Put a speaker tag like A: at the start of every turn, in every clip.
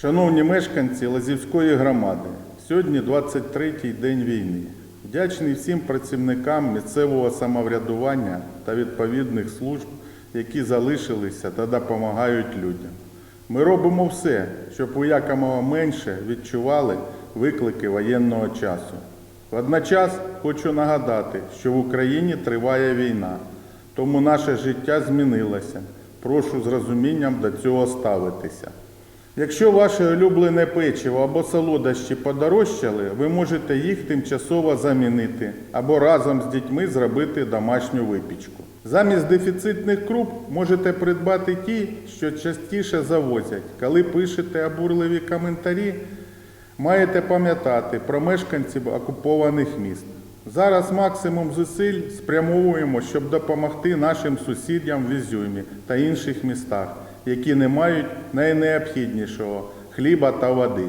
A: Шановні мешканці Лазівської громади, сьогодні 23-й день війни. Вдячний всім працівникам місцевого самоврядування та відповідних служб, які залишилися та допомагають людям. Ми робимо все, щоб у якомога менше відчували виклики воєнного часу. Водночас хочу нагадати, що в Україні триває війна, тому наше життя змінилося. Прошу з розумінням до цього ставитися. Якщо ваше улюблене печиво або солодощі подорожчали, ви можете їх тимчасово замінити або разом з дітьми зробити домашню випічку. Замість дефіцитних круп можете придбати ті, що частіше завозять. Коли пишете обурливі коментарі, маєте пам'ятати про мешканців окупованих міст. Зараз максимум зусиль спрямовуємо, щоб допомогти нашим сусідям в Ізюмі та інших містах, які не мають найнеобхіднішого хліба та води.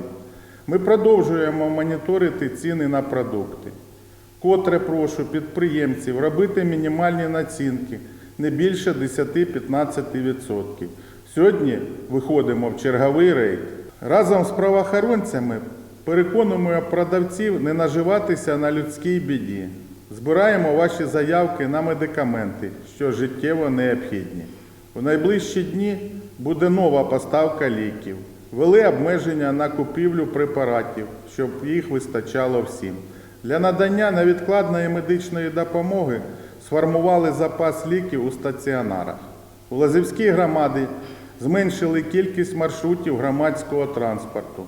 A: Ми продовжуємо моніторити ціни на продукти. Котре прошу підприємців робити мінімальні націнки не більше 10-15%. Сьогодні виходимо в черговий рейд. Разом з правоохоронцями переконуємо продавців не наживатися на людській біді. Збираємо ваші заявки на медикаменти, що життєво необхідні. У найближчі дні буде нова поставка ліків. Вели обмеження на купівлю препаратів, щоб їх вистачало всім. Для надання невідкладної медичної допомоги сформували запас ліків у стаціонарах. У Лазівській громаді зменшили кількість маршрутів громадського транспорту.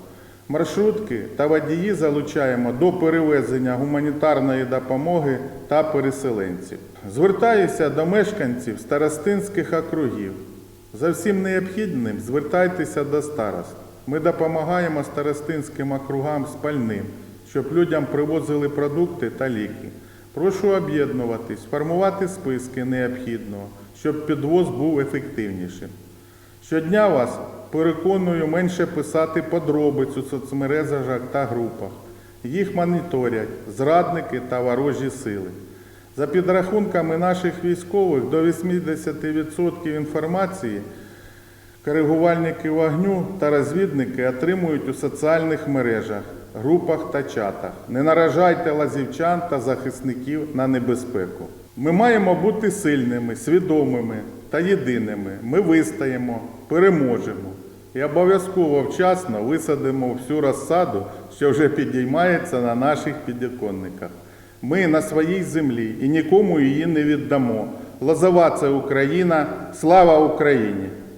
A: Маршрутки та водії залучаємо до перевезення гуманітарної допомоги та переселенців. Звертаюся до мешканців старостинських округів. За всім необхідним звертайтеся до старост. Ми допомагаємо старостинським округам з пальним, щоб людям привозили продукти та ліки. Прошу об'єднуватись, формувати списки необхідного, щоб підвоз був ефективнішим. Щодня вас переконую менше писати подробиць у соцмережах та групах. Їх моніторять зрадники та ворожі сили. За підрахунками наших військових, до 80% інформації коригувальники вогню та розвідники отримують у соціальних мережах, групах та чатах. Не наражайте лазівчан та захисників на небезпеку. Ми маємо бути сильними, свідомими та єдиними. Ми вистоїмо, переможемо і обов'язково вчасно висадимо всю розсаду, що вже підіймається на наших підвіконниках. Ми на своїй землі і нікому її не віддамо. Лозова це Україна, слава Україні!